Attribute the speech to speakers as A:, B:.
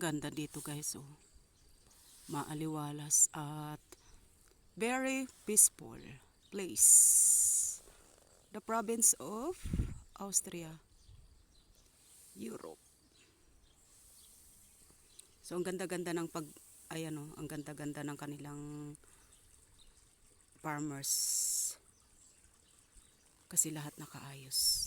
A: Ang ganda dito guys oh. Maaliwalas at very peaceful place. The province of Austria, Europe. So ang ganda-ganda ng pag ayan oh, ang ganda-ganda ng kanilang farmers. Kasi lahat nakaayos.